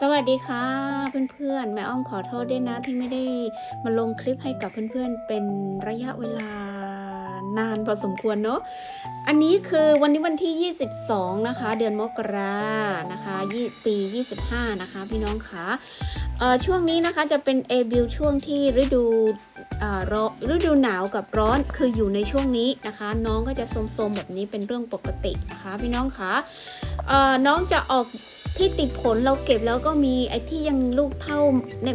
สวัสดีค่ะเพื่อนๆ แม่อ้อมขอโทษด้วยนะที่ไม่ได้มาลงคลิปให้กับเพื่อนๆ เป็นระยะเวลานานพอสมควรเนอะอันนี้คือวันนี้วันที่ 22 นะคะ เดือนมกรานะคะยี่ปี 25 นะคะ พี่น้องคะเอ่อช่วงนี้นะคะจะเป็นเอบิลช่วงที่ฤดูอ่อฤดูหนาวกับร้อนคืออยู่ในช่วงนี้นะคะ น้องก็จะโทมๆแบบนี้เป็นเรื่องปกตินะคะ พี่น้องคะเออน้องจะออก ที่ติดผลเราเก็บแล้วก็มีไอ้ที่ยังลูกเท่า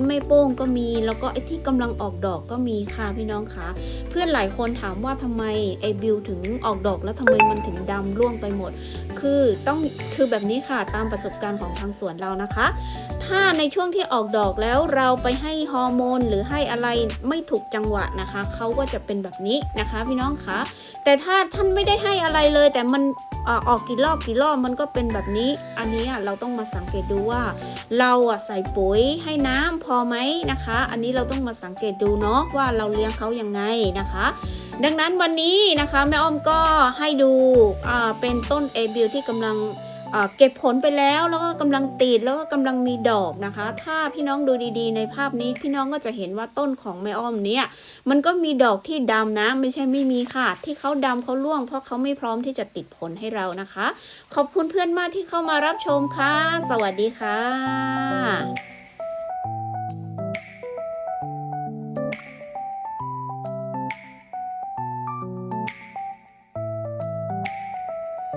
ไม่โป้งก็มี แล้วก็ไอ้ที่กำลังออกดอกก็มีค่ะพี่น้องคะเพื่อนหลายคนถามว่าทำไมไอ้บิวถึงออกดอกแล้วทำไมมันถึงดำร่วงไปหมด คือต้องคือแบบนี้ค่ะตามประสบการณ์ของทางสวนเรานะคะ ถ้าในช่วงที่ออกดอกแล้วเราไปให้ฮอร์โมนหรือให้อะไรไม่ถูกจังหวะนะคะเขาก็จะเป็นแบบนี้นะคะพี่น้องคะแต่ถ้าท่านไม่ได้ให้อะไรเลย แต่มันออกกี่รอบกี่รอบมันก็เป็นแบบนี้ อันนี้เราต้องมาสังเกตดูว่า เราใส่ปุ๋ยให้น้ำพอไหมนะคะ อันนี้เราต้องมาสังเกตดูเนาะว่าเราเลี้ยงเขายังไงนะคะดังนั้นวันนี้นะคะแม่อ้อมก็ให้ดูเป็นต้นเอบิลที่กำลัง เก็บผลไปแล้วแล้วก็กำลังติดแล้วก็กำลังมีดอกนะคะ ถ้าพี่น้องดูดีๆ ในภาพนี้พี่น้องก็จะเห็นว่าต้นของแม่อ้อมเนี่ยมันก็มีดอกที่ดำนะ ไม่ใช่ไม่มีค่ะ ที่เขาดำเขาร่วง เพราะเขาไม่พร้อมที่จะติดผลให้เรานะคะ ขอบคุณเพื่อนมากที่เข้ามารับชมค่ะ สวัสดีค่ะ